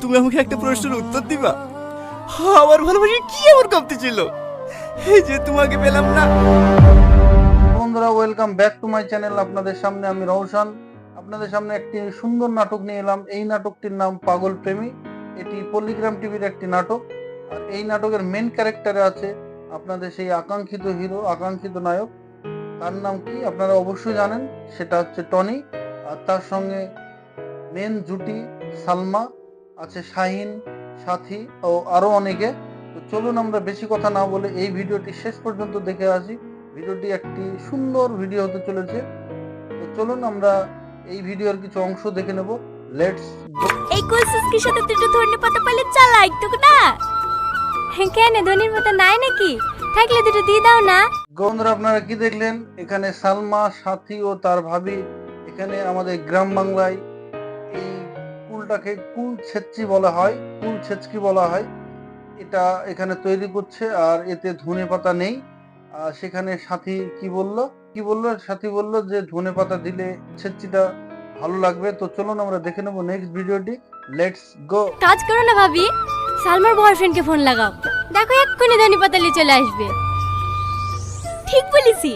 তুমি আমাকে একটা প্রশ্নের উত্তর দিবা? আমার ভালোবাসা কি আমার কমতে ছিল? এই যে তোমাকে পেলাম না। বন্ধুরা welcome back to my channel আপনাদের সামনে আমি রওশন। আপনাদের সামনে একটি সুন্দর নাটক নিয়ে এলাম। এই নাটকটির নাম পাগল প্রেমী। এটি পল্লিগ্রাম টিভির একটি নাটক। আর এই নাটকের মেন ক্যারেক্টারে আছে আপনাদের সেই আকাঙ্ক্ষিত হিরো, আকাঙ্ক্ষিত নায়ক। তার নাম কি আপনারা অবশ্যই জানেন। সেটা হচ্ছে টনি। আর তার সঙ্গে মেন জুটি সালমা। আছে শাহিন সাথী ও আরও অনেকে। তো চলুন আমরা বেশি কথা না বলে এই ভিডিওটি শেষ পর্যন্ত দেখে আসি। ভিডিওটি একটি সুন্দর ভিডিও হতে চলেছে। তো চলুন আমরা এই ভিডিওর কিছু অংশ দেখে নেব। লেটস এই কলসিসকির সাথে দুটো ধনে পাতা পাইলে চালাই তো না? হ্যাঁ, কেন? ধনির পাতা নাই নাকি? থাকলে দুটো দিয়ে দাও না। বন্ধুরা আপনারা কি দেখলেন? এখানে সালমা সাথী ও তার ভাবি এখানে আমাদের গ্রাম বাংলায় কুলটাকে কুল ছেচকি বলা হয় কুল ছেচকি বলা হয়। এটা এখানে তৈরি করছে আর এতে ধনে পাতা নেই। আর সেখানে সাথী কি বলল? কি বলল? সাথী বলল যে ধনে পাতা দিলে ছেচকিটা ভালো লাগবে। তো চলুন আমরা দেখে নেব নেক্সট ভিডিওটি লেটস গো কাজ করো না ভাবি। সালমার বয়ফ্রেন্ডকে ফোন লাগাও। দেখো এক্ষুনি ধনি পাতালি চলে আসবে। ঠিক বলেছি।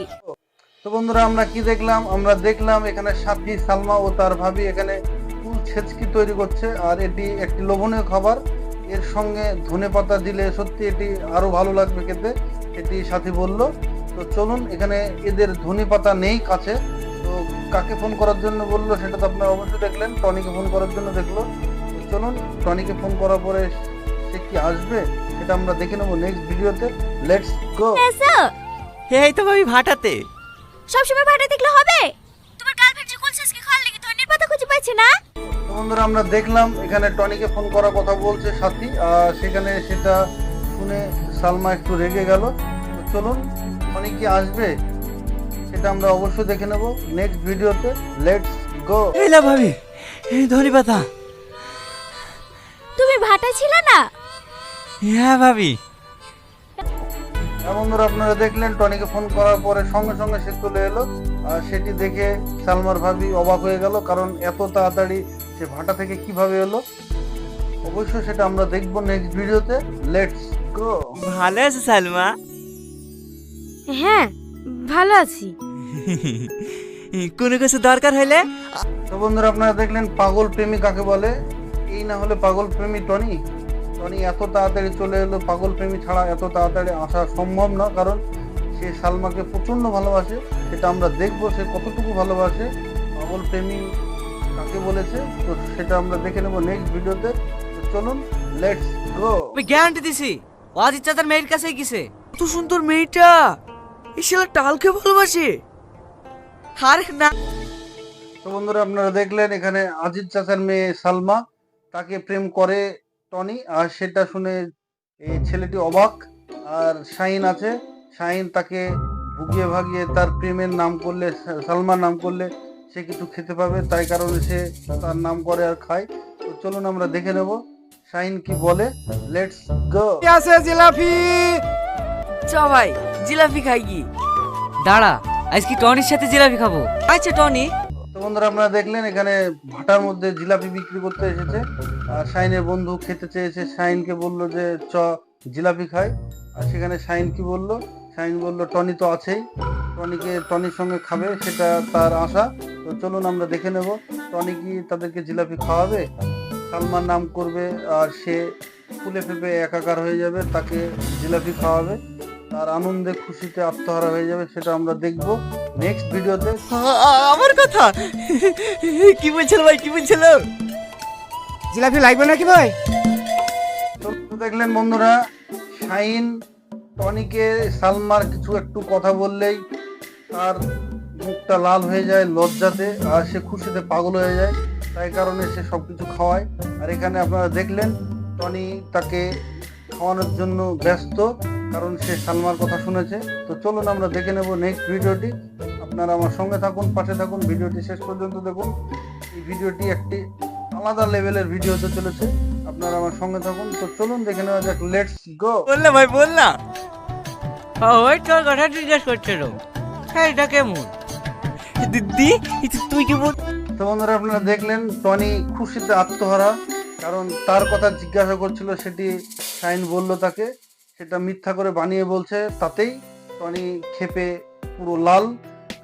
তো বন্ধুরা আমরা কি দেখলাম? আমরা দেখলাম এখানে সাথী সালমা ও তার ভাবি এখানে ছেচকি তৈরি করছে আর এটি একটি লোভনীয় খাবার। এর সঙ্গে ধনে পাতা দিলে সত্যি এটি আরও ভালো লাগবে খেতে এটি সাথী বলল। তো চলুন এখানে এদের ধনে পাতা নেই কাছে। তো কাকে ফোন করার জন্য বলল সেটা তো আপনারা অবশ্যই দেখলেন টনিকে ফোন করার জন্য দেখল। তো চলুন টনিকে ফোন করার পরে সে কি আসবে সেটা আমরা দেখে নেব নেক্সট ভিডিওতে। লেটস গো এসো এই তো ভাবি ভাটাতে। সবসময় ভাটা দেখলে হবে? তোমার গার্লফ্রেন্ড যে কলসিসকে খাওয়ার লেগে ধনির পাতা খুঁজে পাচ্ছে না? বন্ধুরা আমরা দেখলাম এখানে টনিকে ফোন করার কথা বলছে সাথী আর সেখানে সেটা শুনে সালমা একটু রেগে গেল। চলুন টনি কি আসবে? সেটা আমরা অবশ্যই দেখে নেব। নেক্সট ভিডিওতে লেটস গো এই না ভাবি এই ধনী পাতা। তুমি ভাটা ছিল না? হ্যাঁ ভাবি। হ্যাঁ বন্ধুরা আপনারা দেখলেন টনিকে ফোন করার পরে সঙ্গে সঙ্গে সে চলে এলো। আর সেটি দেখে সালমার ভাবি অবাক হয়ে গেল কারণ এত তাড়াতাড়ি সে ভাটা থেকে কীভাবে এলো অবশ্যই সেটা আমরা দেখব নেক্সট ভিডিওতে। লেটস গো ভালো আছে সালমা? হ্যাঁ ভালো আছি। কোনো কিছু দরকার হলে? তো বন্ধুরা আপনারা দেখলেন পাগল প্রেমী কাকে বলে? এই না হলে পাগল প্রেমী টনি। টনি এত তাড়াতাড়ি চলে এলো পাগল প্রেমী ছাড়া এত তাড়াতাড়ি আসা সম্ভব না কারণ সে সালমাকে প্রচণ্ড ভালোবাসে। সেটা আমরা দেখব সে কতটুকু ভালোবাসে। পাগল প্রেমী কাকে বলেছে? তো সেটা আমরা দেখে নেব নেক্সট ভিডিওতে। তো চলুন লেটস গো আমি গ্যারান্টি দিছি অজিত চাচার মেয়ের কাছে গেছে। এত সুন্দর মেয়েটা! এই শালা টালকে ভালোবাসে। আরে না। তো বন্ধুরা আপনারা দেখলেন এখানে আজিজ চাচার মেয়ে সালমা তাকে প্রেম করে টনি আর সেটা শুনে এই ছেলেটি অবাক আর শাহিন আছে। শাহিন তাকে ভুগিয়ে ভাগিয়ে তার প্রেমের নাম করলে সালমার নাম করলে সে কিছু খেতে পাবে তাই কারণে সে তার নাম করে আর খায়। তো চলুন আমরা দেখে নেব শাহিন কি বলে লেটস গো আছে জিলাপি? চ ভাই জিলাপি খাই কি? দাঁড়া আজকে টনির সাথে জিলাপি খাব। আচ্ছা টনি। তো বন্ধুরা আপনারা দেখলেন এখানে ভাটার মধ্যে জিলাপি বিক্রি করতে এসেছে। আর শাইনের বন্ধু খেতে চেয়েছে শাইনকে বলল যে চ জিলাপি খাই। আর সেখানে শাইন কি বলল? শাইন বলল টনি তো আছেই। টনিকে টনির সঙ্গে খাবে সেটা তার আশা। তো চলুন আমরা দেখে নেব। টনি কি তাদেরকে জিলাপি খাওয়াবে সালমান নাম করবে আর সে ফুলে ফেপে একাকার হয়ে যাবে তাকে জিলাপি খাওয়াবে। তার আনন্দে খুশিতে আত্মহারা হয়ে যাবে সেটা আমরা দেখব নেক্সট ভিডিওতে। আমার কথা? কি বলছিল ভাই কি বলছিল? জিলাপি লাগবে নাকি ভাই? তো দেখলেন বন্ধুরা শাইন টনিকে সালমার কিছু একটু কথা বললেই তার মুখটা লাল হয়ে যায় লজ্জাতে, আর সে খুশিতে পাগল হয়ে যায়। তাই কারণে সে সব কিছু খাওয়ায়। আর এখানে আপনারা দেখলেন, টনি তাকে খাওয়ানোর জন্য ব্যস্ত, কারণ সে সালমার কথা শুনেছে। তো চলুন আমরা দেখে নেব নেক্সট ভিডিওটি। আপনারা আমার সঙ্গে থাকুন, পাশে থাকুন, ভিডিওটি শেষ পর্যন্ত দেখুন। এই ভিডিওটি একটি আলাদা লেভেলের ভিডিও হতে চলেছে। আপনারা আমার সঙ্গে থাকুন। তো চলুন দেখে নেওয়া যাক লেটস গো বললে ভাই বল না ওই তোর কথা জিজ্ঞেস করছিল। হ্যাঁ এটা কেমন? দিদি তুই কি বল তো বন্ধুরা আপনারা দেখলেন, টনি খুশিতে আত্মহারা, কারণ তার কথা জিজ্ঞাসা করছিল, সেটি সাইন বলল তাকে, সেটা মিথ্যা করে বানিয়ে বলছে, তাতেই টনি খেপে পুরো লাল,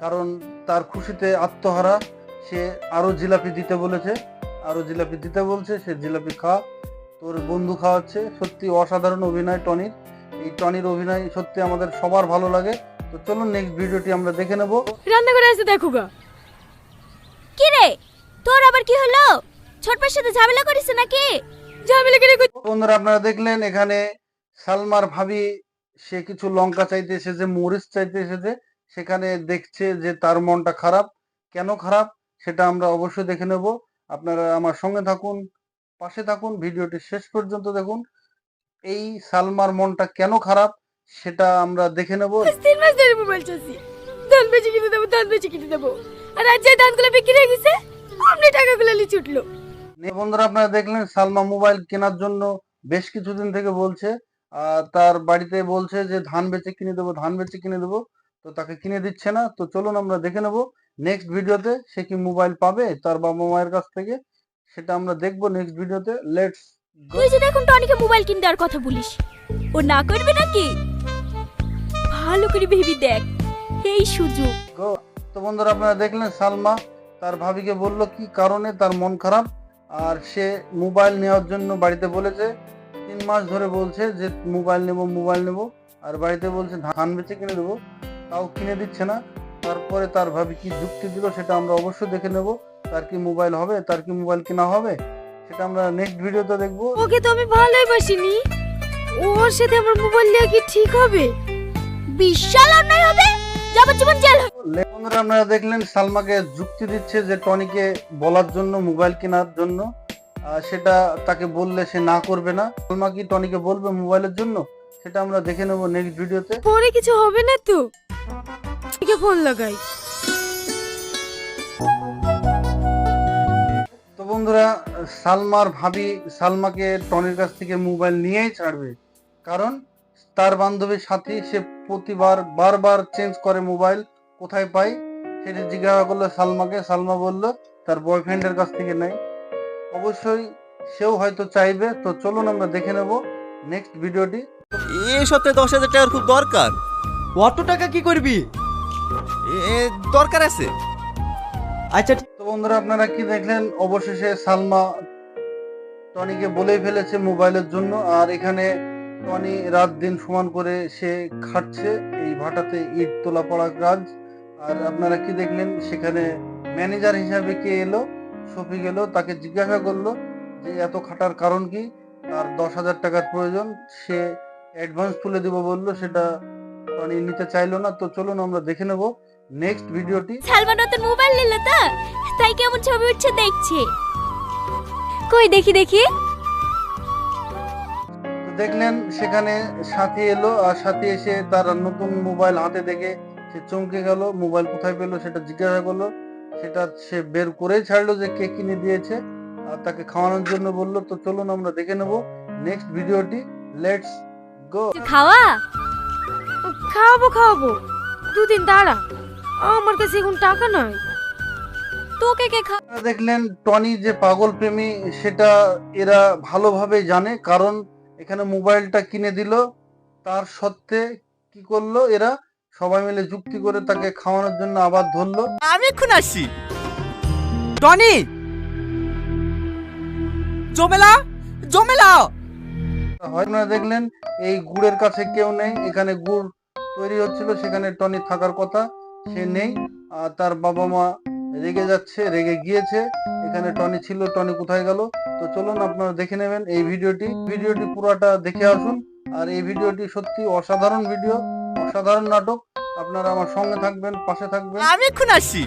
কারণ তার খুশিতে আত্মহারা, সে আরও জিলাপি দিতে বলেছে, আরও জিলাপি দিতে বলছে, সে জিলাপি খা, তোর বন্ধু খাওয়াচ্ছে, সত্যি অসাধারণ অভিনয় টনির, এই টনির অভিনয় সত্যি আমাদের সবার ভালো লাগে তো চলুন নেক্সট ভিডিওটি আমরা দেখে নেব। রান্না করে এসে দেখো গা কি রে? তোর আবার কি হলো? ছোটপার সাথে ঝামেলা করিস নাকি? ঝামেলা করে বন্ধুরা আপনারা দেখলেন এখানে সালমার ভাবি সে কিছু লঙ্কা চাইতে এসেছে মরিচ চাইতে এসেছে। সেখানে দেখছে যে তার মনটা খারাপ। কেন খারাপ? সেটা আমরা অবশ্যই দেখে নেব। আপনারা আমার সঙ্গে থাকুন পাশে থাকুন ভিডিওটি শেষ পর্যন্ত দেখুন। এই সালমার মনটা কেন খারাপ? সেটা আমরা দেখে নেব। তিন মাস ধরে মোবাইল চাচ্ছি ধান বেচে কিনে দেবো ধান বেচে কিনে দেবো। আর আজ যে ধানগুলো বিক্রি হয়ে গেছে আপনি টাকাগুলো লিচে উঠল। নে বন্ধুরা আপনারা দেখলেন সালমা মোবাইল কেনার জন্য বেশ কিছুদিন থেকে বলছে আর তার বাড়িতে বলছে যে ধান বেচে কিনে দেবো ধান বেচে কিনে দেবো। তো তাকে কিনে দিচ্ছে না। তো চলুন আমরা দেখে নেব নেক্সট ভিডিওতে সে কি মোবাইল পাবে তার বাবা মায়ের কাছ থেকে সেটা আমরা দেখব নেক্সট ভিডিওতে। লেটস তুই যদি এখন টনিকে মোবাইল কিনে দেওয়ার কথা বলিস ও না করবে নাকি? ভালো করে ভেবি দেখ। এই সুযোগ। গো তো বন্ধুরা আপনারা দেখলেন সালমা তার ভাবিকে বলল কি কারণে তার মন খারাপ আর সে মোবাইল নেওয়ার জন্য বাড়িতে বলেছে তিন মাস ধরে বলছে যে মোবাইল নেব মোবাইল নেব আর বাড়িতে বলছে ধান বেচে কিনে দেবো তাও কিনে দিচ্ছে না। তারপরে তার ভাবি কি যুক্তি দিল সেটা আমরা অবশ্যই দেখে নেব তার কি মোবাইল হবে তার কি মোবাইল কেনা হবে সেটা আমরা নেক্সট ভিডিওতে দেখব। ওকে তো আমি ভালোই বাসিনি। ওর সাথে আমার মোবাইল নিয়ে কি ঠিক হবে? বিশাল অন্যায় হবে যাবজ্জীবন জেল হবে। বন্ধুরা আপনারা দেখলেন সালমাকে যুক্তি দিচ্ছে যে টনিকে বলার জন্য মোবাইল কেনার জন্য। সেটা তাকে বললে সে না করবে না। সালমা কি টনিকে বলবে মোবাইলের জন্য? সেটা আমরা দেখে নেব নেক্সট ভিডিওতে। পরে কিছু হবে না তো? কে ফোন লাগাই। তো বন্ধুরা সালমার ভাবি সালমাকে টনির কাছ থেকে মোবাইল নিয়েই ছাড়বে। কারণ তার বান্ধবীর সাথী সে প্রতিবার বারবার চেঞ্জ করে মোবাইল কোথায় পাই? সেটা জিজ্ঞাসা করল সালমাকে। সালমা বলল তার বয়ফ্রেন্ডের কাছ থেকে নেই। অবশ্যই সেও হয়তো চাইবে। তো চলুন আমরা দেখে নেব নেক্সট ভিডিওটি এই সপ্তাহে দশ হাজার টাকার খুব দরকার। অত টাকা কি করবি? এ দরকার আছে। আচ্ছা তো বন্ধুরা আপনারা কি দেখলেন? অবশেষে সালমা টনিকে বলেই ফেলেছে মোবাইলের জন্য। আর এখানে টনি রাত দিন সমান করে সে খাটছে এই ভাটাতে ইট তোলা পড়া কাজ আর আপনারা কি দেখলেন? সেখানে ম্যানেজার হিসাবে কে এলো? শফিক এলো, তাকে জিজ্ঞাসা করল যে, এত খাটার কারণ কি? তার দশ হাজার টাকার প্রয়োজন। সে অ্যাডভান্স তুলে দিব বলল, সেটা টনি নিতে চাইলো না। তো চলুন আমরা দেখে নেব নেক্সট ভিডিওটি সালমান মোবাইল নিল তো? তাই কেমন ছবি উঠছে দেখছে। কই দেখি দেখি। দেখলেন সেখানে সাথী এলো আর সাথী এসে তার নতুন মোবাইল হাতে দেখে সে চমকে গেল। মোবাইল কোথায় পেল সেটা জিজ্ঞাসা করল। সেটা সে বের করেই ছাড়লো যে কে কিনে দিয়েছে আর তাকে খাওয়ানোর জন্য বলল তো চলুন আমরা দেখে নেব। নেক্সট ভিডিওটি লেটস গো খাওয়া? খাওয়াবো খাওয়াবো। দুদিন দাঁড়া আমার কাছে এখন টাকা নাই তোকে কে খা দেখলেন টনি যে পাগল প্রেমী সেটা এরা ভালোভাবে জানে। কারণ এখানে মোবাইলটা কিনে দিল। তার সত্ত্বে কি করল এরা? সবাই মিলে যুক্তি করে তাকে খাওয়ানোর জন্য আবার ধরলো। আমি এখন আসছি টনি! জমেলা! জমেলা! হয় আপনারা দেখলেন এই গুড়ের কাছে কেউ নেই। এখানে গুড় তৈরি হচ্ছিল সেখানে টনি থাকার কথা সে নেই। আর তার বাবা মা রেগে যাচ্ছে রেগে গিয়েছে। এখানে টনি ছিল টনি কোথায় গেল? তো চলুন আপনারা দেখে নেবেন এই ভিডিওটি। ভিডিওটি পুরোটা দেখে আসুন। আর এই ভিডিওটি সত্যি অসাধারণ ভিডিও অসাধারণ নাটক। আপনারা আমার সঙ্গে থাকবেন পাশে থাকবেন। আমি এখন আসছি।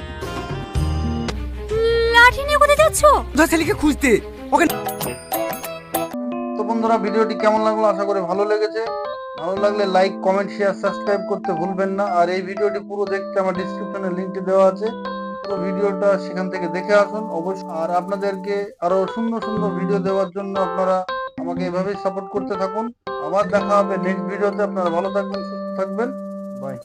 লাঠি নিয়ে কোথায় যাচ্ছ? ছেলেকে খুঁজতে। ওকে তো বন্ধুরা ভিডিওটি কেমন লাগল? আশা করি ভালো লেগেছে। ভালো লাগলে লাইক কমেন্ট শেয়ার সাবস্ক্রাইব করতে ভুলবেন না। আর এই ভিডিওটি পুরো দেখতে আমার ডিসক্রিপশনে লিংকটি দেওয়া আছে। পুরো ভিডিওটা সেখান থেকে দেখে আসুন। অবশ্যই আর আপনাদেরকে আরও সুন্দর সুন্দর ভিডিও দেওয়ার জন্য আপনারা আমাকে এভাবেই সাপোর্ট করতে থাকুন। আবার দেখা হবে নেক্সট ভিডিওতে আপনারা ভালো থাকবেন, সুস্থ থাকবেন। বাই